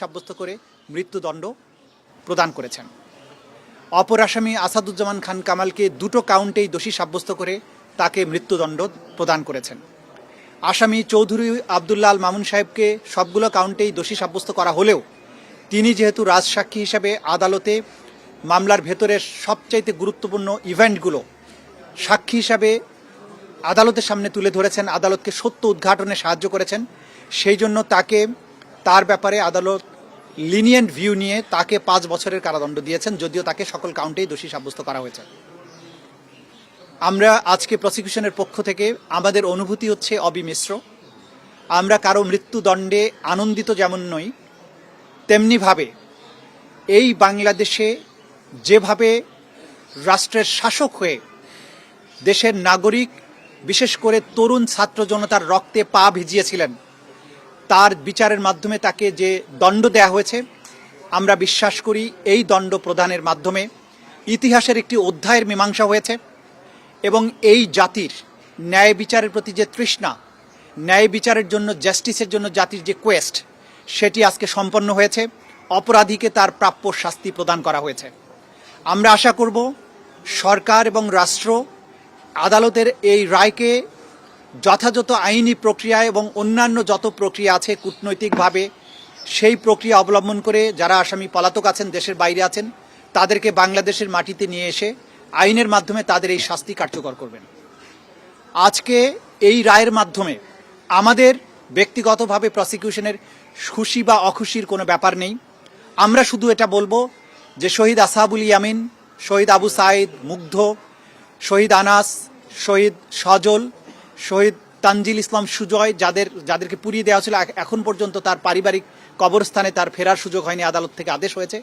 সাব্যস্ত করে মৃত্যুদণ্ড প্রদান করেছেন। অপর আসামি আসাদুজ্জামান খান কামালকে দুটো কাউন্টেই দোষী সাব্যস্ত করে তাকে মৃত্যুদণ্ড প্রদান করেছেন। আসামি চৌধুরী আবদুল্লাহ আল মামুন সাহেবকে সবগুলো কাউন্টেই দোষী সাব্যস্ত করা হলেও তিনি যেহেতু রাজসাক্ষী হিসাবে আদালতে মামলার ভেতরের সবচাইতে গুরুত্বপূর্ণ ইভেন্টগুলো সাক্ষী হিসাবে আদালতের সামনে তুলে ধরেছেন, আদালতকে সত্য উদ্ঘাটনে সাহায্য করেছেন, সেই জন্য তাকে তার ব্যাপারে আদালত লিনিয়েন্ট ভিউ নিয়ে তাকে পাঁচ বছরের কারাদণ্ড দিয়েছেন, যদিও তাকে সকল কাউন্টেই দোষী সাব্যস্ত করা হয়েছে। আমরা আজকে প্রসিকিউশনের পক্ষ থেকে আমাদের অনুভূতি হচ্ছে অবিমিশ্র। আমরা কারও মৃত্যুদণ্ডে আনন্দিত যেমন নই তেমনিভাবে এই বাংলাদেশে যেভাবে রাষ্ট্রের শাসক হয়ে দেশের নাগরিক, বিশেষ করে তরুণ ছাত্র জনতার রক্তে পা ভিজিয়েছিলেন তার বিচারের মাধ্যমে তাকে যে দণ্ড দেয়া হয়েছে, আমরা বিশ্বাস করি এই দণ্ড প্রদানের মাধ্যমে ইতিহাসের একটি অধ্যায়ের মীমাংসা হয়েছে এবং এই জাতির ন্যায় বিচারের প্রতি যে তৃষ্ণা, ন্যায় বিচারের জন্য, জাস্টিসের জন্য জাতির যে কোয়েস্ট সেটি আজকে সম্পন্ন হয়েছে। অপরাধীকে তার প্রাপ্য শাস্তি প্রদান করা হয়েছে। আমরা আশা করব সরকার এবং রাষ্ট্র আদালতের এই রায়কে যথাযথ আইনি প্রক্রিয়া এবং অন্যান্য যত প্রক্রিয়া আছে কূটনৈতিকভাবে, সেই প্রক্রিয়া অবলম্বন করে যারা আসামি পলাতক আছেন, দেশের বাইরে আছেন, তাদেরকে বাংলাদেশের মাটিতে নিয়ে এসে আইনের মাধ্যমে তাদের এই শাস্তি কার্যকর করবেন। আজকে এই রায়ের মাধ্যমে আমাদের ব্যক্তিগতভাবে প্রসিকিউশনের খুশি বা অখুশির কোনো ব্যাপার নেই। আমরা শুধু এটা বলব যে শহীদ আসাবুল ইয়ামিন, শহীদ আবু সাইদ মুগ্ধ, শহীদ আনাস, শহীদ সজল শহীদ তানজিল ইসলাম সুজয়, যাদের, যাদেরকে পুড়িয়ে দেওয়া ছিল এখন পর্যন্ত তার পারিবারিক কবরস্থানে তার ফেরার সুযোগ হয়নি, আদালত থেকে আদেশ হয়েছে।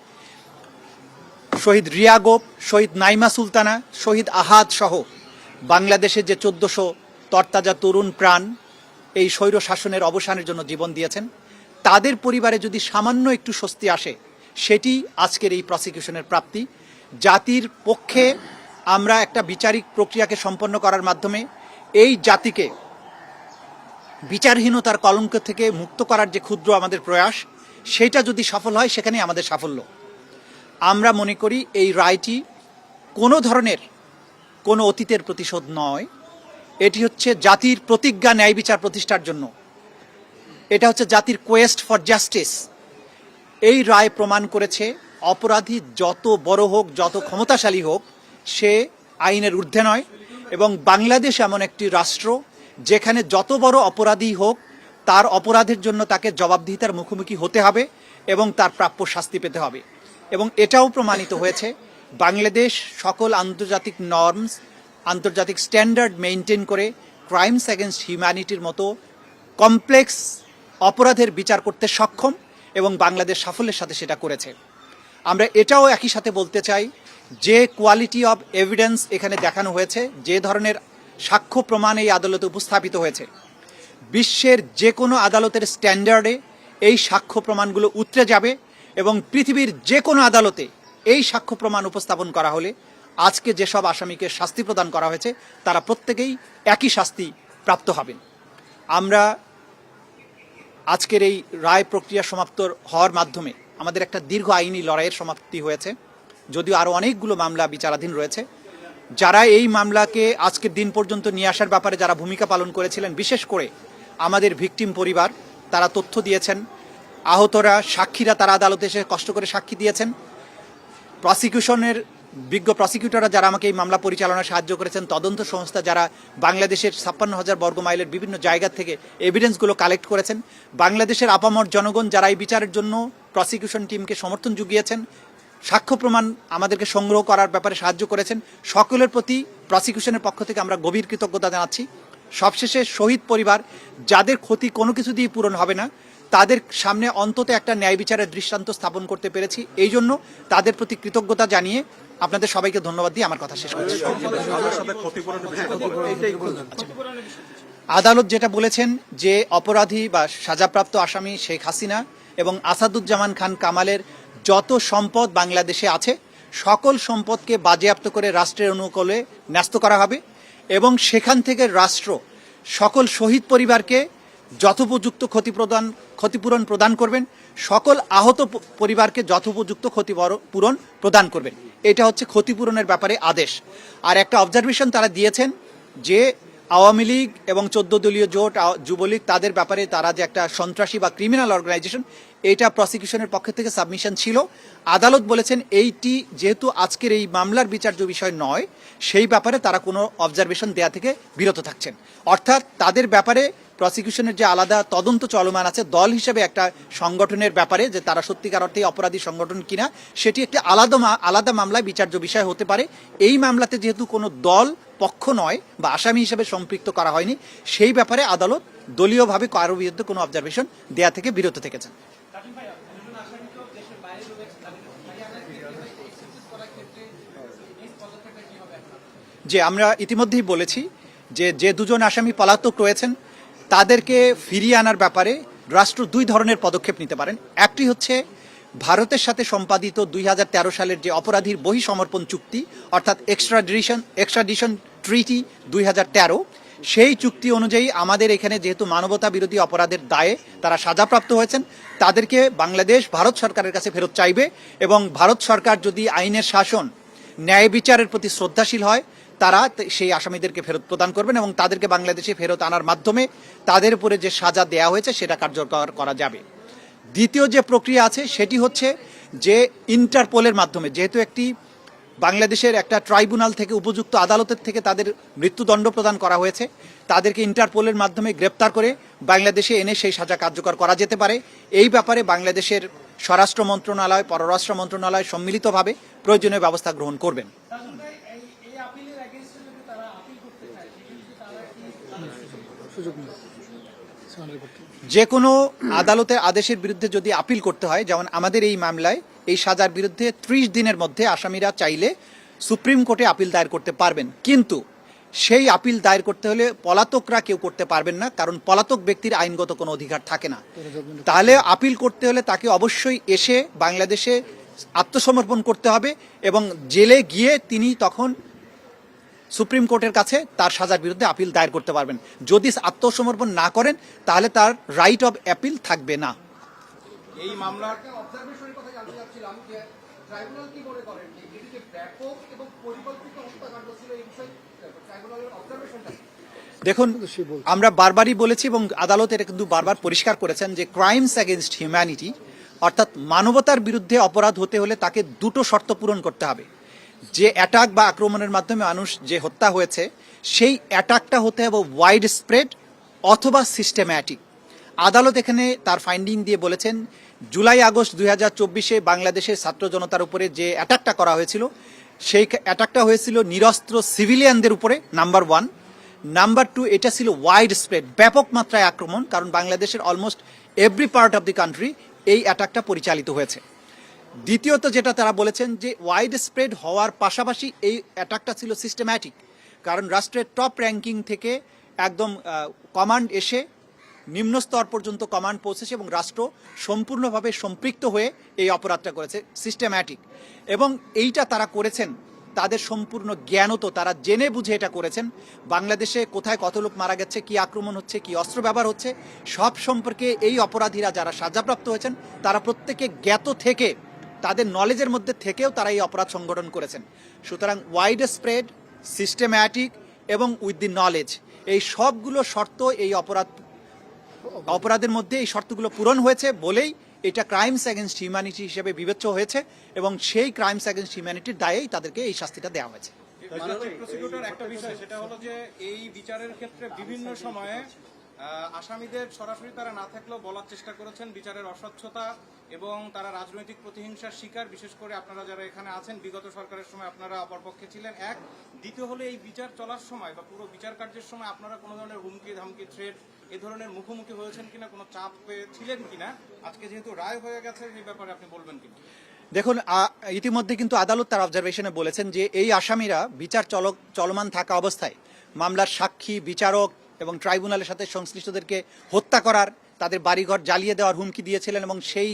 শহীদ রিয়া গোপ, শহীদ নাইমা সুলতানা, শহীদ আহাদ সহ বাংলাদেশের যে চোদ্দশো তরতাজা তরুণ প্রাণ এই স্বৈর শাসনের অবসানের জন্য জীবন দিয়েছেন, তাদের পরিবারে যদি সামান্য একটু স্বস্তি আসে, সেটি আজকের এই প্রসিকিউশনের প্রাপ্তি। জাতির পক্ষে আমরা একটা বিচারিক প্রক্রিয়াকে সম্পন্ন করার মাধ্যমে এই জাতিকে বিচারহীনতার কলঙ্ক থেকে মুক্ত করার যে ক্ষুদ্র আমাদের প্রয়াস, সেটা যদি সফল হয়, সেখানেই আমাদের সাফল্য। আমরা মনে করি এই রায়টি কোনো ধরনের কোনো অতীতের প্রতিশোধ নয়। এটি হচ্ছে জাতির প্রতিজ্ঞা ন্যায় বিচার প্রতিষ্ঠার জন্য। এটা হচ্ছে জাতির কোয়েস্ট ফর জাস্টিস এই রায় প্রমাণ করেছে অপরাধী যত বড় হোক, যত ক্ষমতাশালী হোক, সে আইনের ঊর্ধ্বে নয়। এবং বাংলাদেশ এমন একটি রাষ্ট্র যেখানে যত বড় অপরাধী হোক, তার অপরাধের জন্য তাকে জবাবদিহিতার মুখোমুখি হতে হবে এবং তার প্রাপ্য শাস্তি পেতে হবে। এবং এটাও প্রমাণিত হয়েছে, বাংলাদেশ সকল আন্তর্জাতিক নর্মস আন্তর্জাতিক স্ট্যান্ডার্ড মেনটেন করে ক্রাইমস অ্যাগেনস্ট হিউম্যানিটির মতো কমপ্লেক্স অপরাধের বিচার করতে সক্ষম এবং বাংলাদেশ সাফল্যের সাথে সেটা করেছে। আমরা এটাও একই সাথে বলতে চাই যে কোয়ালিটি অব এভিডেন্স এখানে দেখানো হয়েছে, যে ধরনের সাক্ষ্য প্রমাণ এই আদালতে উপস্থাপিত হয়েছে, বিশ্বের যে কোনো আদালতের স্ট্যান্ডার্ডে এই সাক্ষ্য প্রমাণগুলো উতরে যাবে এবং পৃথিবীর যে কোনো আদালতে এই সাক্ষ্য প্রমাণ উপস্থাপন করা হলে আজকে যেসব আসামিকে শাস্তি প্রদান করা হয়েছে, তারা প্রত্যেকেই একই শাস্তি প্রাপ্ত হবেন। আমরা আজকের এই রায় প্রক্রিয়া সমাপ্ত হওয়ার মাধ্যমে আমাদের একটা দীর্ঘ আইনি লড়াইয়ের সমাপ্তি হয়েছে। যদিও আরও অনেকগুলো মামলা বিচারাধীন রয়েছে। যারা এই মামলাকে আজকের দিন পর্যন্ত নিয়ে আসার ব্যাপারে যারা ভূমিকা পালন করেছিলেন, বিশেষ করে আমাদের ভিকটিম পরিবার, তারা তথ্য দিয়েছেন। আহতরা সাক্ষীরা তারা আদালতে এসে কষ্ট করে সাক্ষী দিয়েছেন। প্রসিকিউশনের, বিজ্ঞ প্রসিকিউটররা যারা আমাকে এই মামলা পরিচালনায় সাহায্য করেছেন, তদন্ত সংস্থা যারা বাংলাদেশের ছাপ্পান্ন হাজার বর্গ মাইলের বিভিন্ন জায়গা থেকে এভিডেন্সগুলো কালেক্ট করেছেন। বাংলাদেশের আপামর জনগণ যারা এই বিচারের জন্য প্রসিকিউশন টিমকে সমর্থন জুগিয়েছেন সাক্ষ্য প্রমাণ আমাদেরকে সংগ্রহ করার ব্যাপারে সাহায্য করেছেন। সকলের প্রতি প্রসিকিউশনের পক্ষ থেকে আমরা গভীর কৃতজ্ঞতা জানাচ্ছি। সবশেষে শহীদ পরিবার, যাদের ক্ষতি কোনো কিছু দিয়ে পূরণ হবে না, তাদের সামনে অন্তত একটা ন্যায় বিচারের দৃষ্টান্ত স্থাপন করতে পেরেছি। এই জন্য তাদের প্রতি কৃতজ্ঞতা জানিয়ে আপনাদের সবাইকে ধন্যবাদ দিয়ে আমার কথা শেষ করছি। আদালত যেটা বলেছেন যে অপরাধী বা সাজাপ্রাপ্ত আসামি শেখ হাসিনা এবং আসাদুজ্জামান খান কামালের যত সম্পদ বাংলাদেশে আছে, সকল সম্পদকে বাজেয়াপ্ত করে রাষ্ট্রের অনুকূলে ন্যস্ত করা হবে এবং সেখান থেকে রাষ্ট্র সকল শহীদ পরিবারকে যথোপযুক্ত ক্ষতিপ্রদান, ক্ষতিপূরণ প্রদান করবেন, সকল আহত পরিবারকে যথোপযুক্ত ক্ষতিপূরণ প্রদান করবেন। এটা হচ্ছে ক্ষতিপূরণের ব্যাপারে আদেশ। আর একটা অবজারভেশন তারা দিয়েছেন যে আওয়ামী লীগ এবং চোদ্দ দলীয় জোট যুবলীগ, তাদের ব্যাপারে তারা যে একটা সন্ত্রাসী বা ক্রিমিনাল অর্গানাইজেশন এটা প্রসিকিউশনের পক্ষ থেকে সাবমিশন ছিল। আদালত বলেছেন এইটি যেহেতু আজকের এই মামলার বিচার্য বিষয় নয়, সেই ব্যাপারে তারা কোনো অবজারভেশন দেয়া থেকে বিরত থাকছেন। অর্থাৎ তাদের ব্যাপারে প্রসিকিউশনের যে আলাদা তদন্ত চলমান আছে, দল হিসেবে একটা সংগঠনের ব্যাপারে যে তারা সত্যিকার অর্থে অপরাধী সংগঠন কিনা, সেটি একটি আলাদা আলাদা মামলায় বিচার্য বিষয় হতে পারে। এই মামলাতে যেহেতু কোনো দল পক্ষ নয় বা আসামি হিসেবে সম্পৃক্ত করা হয়নি, সেই ব্যাপারে আদালত দলীয়ভাবে কারও বিরুদ্ধে কোনো অবজারভেশন দেয়া থেকে বিরত থেকেছেন। যে আমরা ইতিমধ্যেই বলেছি যে যে দুজন আসামি পলাতক রয়েছেন, তাদেরকে ফিরিয়ে আনার ব্যাপারে রাষ্ট্র দুই ধরনের পদক্ষেপ নিতে পারেন। একটি হচ্ছে ভারতের সাথে সম্পাদিত দুই হাজার তেরো সালের যে অপরাধীর বহি সমর্পণ চুক্তি, অর্থাৎ এক্সট্রাডিশন এক্সট্রাডিশন ট্রিটি দুই হাজার তেরো, সেই চুক্তি অনুযায়ী আমাদের এখানে যেহেতু মানবতা বিরোধী অপরাধের দায়ে তারা সাজাপ্রাপ্ত হয়েছেন, তাদেরকে বাংলাদেশ, ভারত সরকারের কাছে ফেরত চাইবে এবং ভারত সরকার যদি আইনের শাসন, ন্যায় বিচারের প্রতি শ্রদ্ধাশীল হয়, তারা সেই আসামিদেরকে ফেরত প্রদান করবেন এবং তাদেরকে বাংলাদেশে ফেরত আনার মাধ্যমে তাদের উপরে যে সাজা দেয়া হয়েছে সেটা কার্যকর করা যাবে। দ্বিতীয় যে প্রক্রিয়া আছে সেটি হচ্ছে যে ইন্টারপোলের মাধ্যমে, যেহেতু একটি বাংলাদেশের একটা ট্রাইব্যুনাল থেকে উপযুক্ত আদালতের থেকে তাদের মৃত্যুদণ্ড প্রদান করা হয়েছে, তাদেরকে ইন্টারপোলের মাধ্যমে গ্রেপ্তার করে বাংলাদেশে এনে সেই সাজা কার্যকর করা যেতে পারে। এই ব্যাপারে বাংলাদেশের স্বরাষ্ট্র মন্ত্রণালয়, পররাষ্ট্র মন্ত্রণালয় সম্মিলিতভাবে প্রয়োজনীয় ব্যবস্থা গ্রহণ করবেন। সুযোগ যে কোনো আদালতের আদেশের বিরুদ্ধে যদি আপিল করতে হয়, যেমন আমাদের এই মামলায়, এই সাজার বিরুদ্ধে ত্রিশ দিনের মধ্যে আসামিরা চাইলে সুপ্রিম কোর্টে আপিল দায়ের করতে পারবেন। কিন্তু সেই আপিল দায়ের করতে হলে পলাতকরা কেউ করতে পারবেন না, কারণ পলাতক ব্যক্তির আইনগত কোনো অধিকার থাকে না। তাহলে আপিল করতে হলে তাকে অবশ্যই এসে বাংলাদেশে আত্মসমর্পণ করতে হবে এবং জেলে গিয়ে তিনি তখন সুপ্রিম কোর্টের কাছে তার সাজার বিরুদ্ধে আপিল দায়ের করতে পারবেন। যদি আত্মসমর্পণ না করেন তাহলে তার রাইট অব অ্যাপিল থাকবে না। এই মামলার অবজারভেশনের কথা জানতে চাচ্ছিলাম যে ট্রাইব্যুনাল কি মনে করেন? যে এটি ব্যাপক এবং পরিকল্পিত হত্যাকাণ্ড ছিল এই বিষয়ে ট্রাইব্যুনালের অবজারভেশনটা দেখুন আমরা বারবারই বলেছি এবং আদালত এটা কিন্তু বারবার পরিষ্কার করেছেন যে ক্রাইমস অ্যাগেনস্ট হিউম্যানিটি অর্থাৎ মানবতার বিরুদ্ধে অপরাধ হতে হলে তাকে দুটো শর্ত পূরণ করতে হবে। যে অ্যাটাক বা আক্রমণের মাধ্যমে মানুষ যে হত্যা হয়েছে, সেই অ্যাটাকটা হতে হবে ওয়াইড স্প্রেড অথবা সিস্টেম্যাটিক আদালত এখানে তার ফাইন্ডিং দিয়ে বলেছেন, জুলাই আগস্ট দুই হাজার চব্বিশে বাংলাদেশের ছাত্র জনতার উপরে যে অ্যাটাকটা করা হয়েছিল, সেই অ্যাটাকটা হয়েছিল নিরস্ত্র সিভিলিয়ানদের উপরে নাম্বার ওয়ান নাম্বার টু এটা ছিল ওয়াইড স্প্রেড ব্যাপক মাত্রায় আক্রমণ, কারণ বাংলাদেশের almost every part of the country এই অ্যাটাকটা পরিচালিত হয়েছে। দ্বিতীয়ত যেটা তারা বলেছেন যে ওয়াইড স্প্রেড হওয়ার পাশাপাশি এই অ্যাটাকটা ছিল সিস্টেম্যাটিক কারণ রাষ্ট্রের টপ র্যাঙ্কিং থেকে একদম কমান্ড এসে নিম্ন স্তর পর্যন্ত কমান্ড পৌঁছেছে এবং রাষ্ট্র সম্পূর্ণভাবে সম্পৃক্ত হয়ে এই অপরাধটা করেছে সিস্টেম্যাটিক এবং এইটা তারা করেছেন, তাদের সম্পূর্ণ জ্ঞানও তো তারা জেনে বুঝে এটা করেছেন, বাংলাদেশে কোথায় কত লোক মারা গেছে, কি আক্রমণ হচ্ছে, কি অস্ত্র ব্যবহার হচ্ছে, সব সম্পর্কে এই অপরাধীরা যারা সাজাপ্রাপ্ত হয়েছেন, তারা প্রত্যেকে জ্ঞাত থেকে তাদের নলেজের মধ্যে থেকেও তারা এই অপরাধ সংগঠন করেছেন। সুতরাং ওয়াইড স্প্রেড সিস্টেম্যাটিক এবং উইথ দি নলেজ এই সবগুলো শর্ত এই অপরাধ, অপরাধের মধ্যে এই শর্তগুলো পূরণ হয়েছে বলেই এটা ক্রাইমস অ্যাগেনস্ট হিউম্যানিটি হিসেবে বিবেচ্য হয়েছে এবং সেই ক্রাইমস অ্যাগেনস্ট হিউম্যানিটির দায়েই তাদেরকে এই শাস্তিটা দেওয়া হয়েছে। এই বিচারের ক্ষেত্রে বিভিন্ন সময়ে আসামিদের সরাসরি তারা না থাকলেও বলার চেষ্টা করেছেন বিচারের অস্বচ্ছতা এবং তারা রাজনৈতিক প্রতিহিংসার শিকার। বিশেষ করে আপনারা যারা এখানে আছেন, বিগত সরকারের সময় আপনারা অপরপক্ষে ছিলেন এক। দ্বিতীয় হলো এই বিচার চলার সময় বা পুরো বিচার কার্যের সময় আপনারা কোনো ধরনের হুমকি, ধামকি থ্রেট এ ধরনের মুখোমুখি হয়েছেন কিনা, কোনো চাপ ছিলেন কিনা? আজকে যেহেতু রায় হয়ে গেছে সেই ব্যাপারে আপনি বলবেন কিনা দেখুন ইতিমধ্যে কিন্তু আদালত তার অবজারভেশনে বলেছেন যে এই আসামিরা বিচার চলক, চলমান থাকা অবস্থায় মামলার সাক্ষী, বিচারক এবং ট্রাইব্যুনালের সাথে সংশ্লিষ্টদেরকে হত্যা করার, তাদের বাড়িঘর জ্বালিয়ে দেওয়ার হুমকি দিয়েছিলেন এবং সেই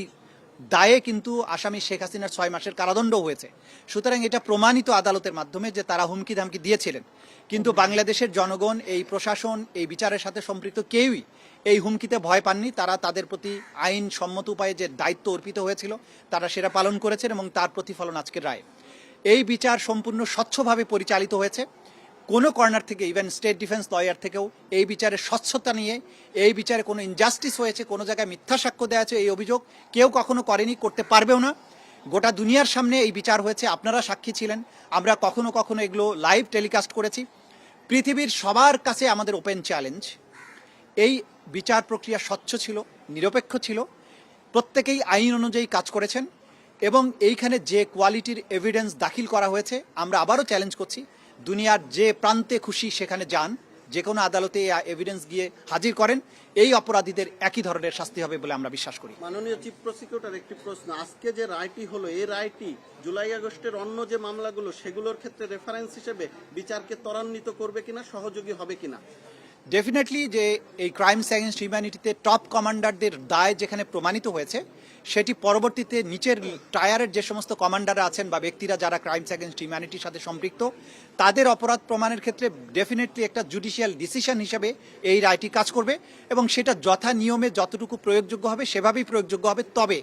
দায়ে কিন্তু আসামি শেখ হাসিনার ছয় মাসের কারাদণ্ড হয়েছে। সুতরাং এটা প্রমাণিত আদালতের মাধ্যমে যে তারা হুমকি ধামকি দিয়েছিলেন। কিন্তু বাংলাদেশের জনগণ, এই প্রশাসন, এই বিচারের সাথে সম্পৃক্ত কেউই এই হুমকিতে ভয় পাননি। তারা তাদের প্রতি আইন সম্মত উপায়ে যে দায়িত্ব অর্পিত হয়েছিল, তারা সেটা পালন করেছেন এবং তার প্রতিফলন আজকের রায়। এই বিচার সম্পূর্ণ স্বচ্ছভাবে পরিচালিত হয়েছে। কোনো কর্নার থেকে ইভেন স্টেট ডিফেন্স লয়ার থেকেও এই বিচারে স্বচ্ছতা নিয়ে, এই বিচারে কোনো ইনজাস্টিস হয়েছে, কোনো জায়গায় মিথ্যা সাক্ষ্য দেওয়া আছে এই অভিযোগ কেউ কখনো করেনি, করতে পারবেও না। গোটা দুনিয়ার সামনে এই বিচার হয়েছে, আপনারা সাক্ষী ছিলেন, আমরা কখনো কখনো এগুলো লাইভ টেলিকাস্ট করেছি। পৃথিবীর সবার কাছে আমাদের ওপেন চ্যালেঞ্জ এই বিচার প্রক্রিয়া স্বচ্ছ ছিল, নিরপেক্ষ ছিল, প্রত্যেকেই আইন অনুযায়ী কাজ করেছেন, এবং এইখানে যে কোয়ালিটির এভিডেন্স দাখিল করা হয়েছে, আমরা আবারও চ্যালেঞ্জ করছি দুনিয়ার যে প্রান্তে খুশি সেখানে যান যে কোনো আদালতে এভিডেন্স গিয়ে হাজির করেন, এই অপরাধীদের একই ধরনের শাস্তি হবে বলে আমরা বিশ্বাস করি। মাননীয় চিফ প্রসিকিউটর একটি প্রশ্ন, আজকে যে রায়টি হলো, এই রায়টি জুলাই আগস্টের অন্য যে মামলাগুলো, সেগুলোর ক্ষেত্রে রেফারেন্স হিসেবে বিচারকে ত্বরান্বিত করবে কিনা, সহযোগী হবে কিনা? ডেফিনেটলি যে এই ক্রাইমস অ্যাগেন্স্ট হিউম্যানিটিতে টপ কমান্ডারদের দায় যেখানে প্রমাণিত হয়েছে, সেটি পরবর্তীতে নিচের টায়ারের যে সমস্ত কমান্ডার আছেন বা ব্যক্তিরা যারা ক্রাইমস অ্যাগেন্স্ট হিউম্যানিটির সাথে সম্পৃক্ত, তাদের অপরাধ প্রমাণের ক্ষেত্রে ডেফিনেটলি একটা জুডিশিয়াল ডিসিশন হিসেবে এই রায়টি কাজ করবে এবং সেটা যথা নিয়মে যতটুকু প্রয়োগযোগ্য হবে, সেভাবেই প্রয়োগযোগ্য হবে। তবে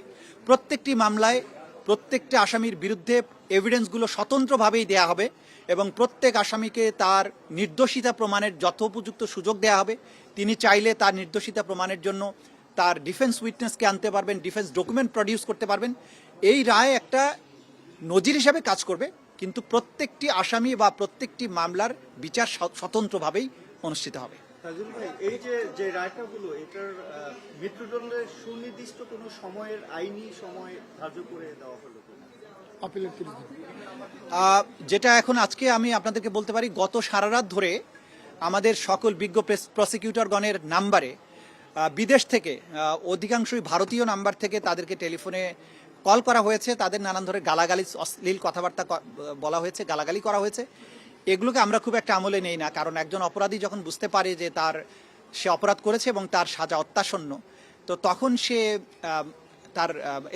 প্রত্যেকটি মামলায় প্রত্যেকটা আসামির বিরুদ্ধে এভিডেন্সগুলো স্বতন্ত্রভাবেই দেয়া হবে। এবং প্রত্যেক আসামিকে তার নির্দোষিতা প্রমাণের যথোপযুক্ত সুযোগ দেওয়া হবে। তিনি চাইলে তার নির্দোষিতা প্রমাণের জন্য তার ডিফেন্স উইটনেসকে আনতে পারবেন ডিফেন্স ডকুমেন্ট প্রডিউস করতে পারবেন। এই রায় একটা নজির হিসাবে কাজ করবে, কিন্তু প্রত্যেকটি আসামি বা প্রত্যেকটি মামলার বিচার স্বতন্ত্রভাবেই অনুষ্ঠিত হবে। এই যে সুনির্দিষ্ট সময়ের আইনি সময় ধার্য করে দেওয়া হলো? যেটা এখন আজকে আমি আপনাদেরকে বলতে পারি, গত সারা রাত ধরে আমাদের সকল বিজ্ঞ প্রসিকিউটরগণের নাম্বারে বিদেশ থেকে অধিকাংশই ভারতীয় নাম্বার থেকে তাদেরকে টেলিফোনে কল করা হয়েছে। তাদের নানান ধরনের গালাগালি অশ্লীল কথাবার্তা বলা হয়েছে, গালাগালি করা হয়েছে। এগুলোকে আমরা খুব একটা আমলে নেই না, কারণ একজন অপরাধী যখন বুঝতে পারে যে তার, সে অপরাধ করেছে এবং তার সাজা অত্যাসন্ন, তো তখন সে তার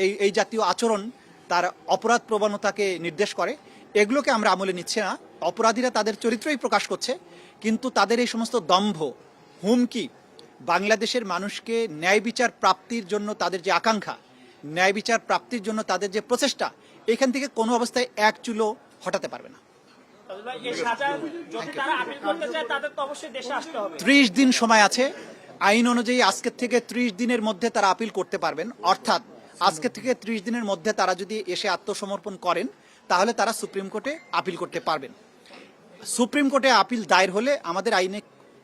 এই এই জাতীয় আচরণ তার অপরাধ প্রবণতাকে নির্দেশ করে। এগুলোকে আমরা আমলে নিচ্ছি না। অপরাধীরা তাদের চরিত্রই প্রকাশ করছে কিন্তু তাদের এই সমস্ত দম্ভ হুমকি বাংলাদেশের মানুষকে ন্যায় বিচার প্রাপ্তির জন্য তাদের যে আকাঙ্ক্ষা ন্যায় বিচার প্রাপ্তির জন্য তাদের যে প্রচেষ্টা এখান থেকে কোনো অবস্থায় এক চুলো হটাতে পারবে না। ত্রিশ দিন সময় আছে। আইন অনুযায়ী আজকের থেকে ত্রিশ দিনের মধ্যে তারা আপিল করতে পারবেন। অর্থাৎ আজকে থেকে ত্রিশ দিনের মধ্যে তারা যদি এসে আত্মসমর্পণ করেন, তাহলে তারা সুপ্রিম কোর্টে আপিল করতে পারবেন। সুপ্রিম কোর্টে আপিল দায়ের হলে আমাদের আইনে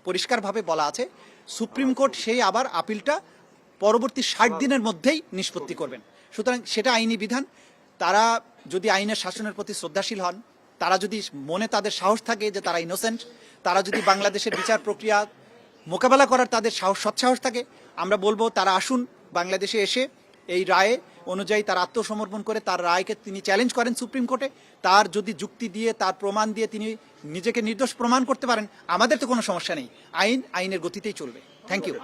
পরিষ্কারভাবে বলা আছে, সুপ্রিম কোর্ট সেই আবার আপিলটা পরবর্তী ষাট দিনের মধ্যেই নিষ্পত্তি করবেন। সুতরাং সেটা আইনি বিধান। তারা যদি আইনের শাসনের প্রতি শ্রদ্ধাশীল হন, তারা যদি মনে তাদের সাহস থাকে যে তারা ইনোসেন্ট তারা যদি বাংলাদেশের বিচার প্রক্রিয়া মোকাবেলা করার তাদের সাহস সৎসাহস থাকে, আমরা বলব তারা আসুন বাংলাদেশে এসে এই রায়ে অনুযায়ী তার আত্মসমর্পণ করে তার রায়কে তিনি চ্যালেঞ্জ করেন সুপ্রিম কোর্টে। তার যদি যুক্তি দিয়ে, তার প্রমাণ দিয়ে তিনি নিজেকে নির্দোষ প্রমাণ করতে পারেন, আমাদের তো কোনো সমস্যা নেই। আইন আইনের গতিতেই চলবে। Thank you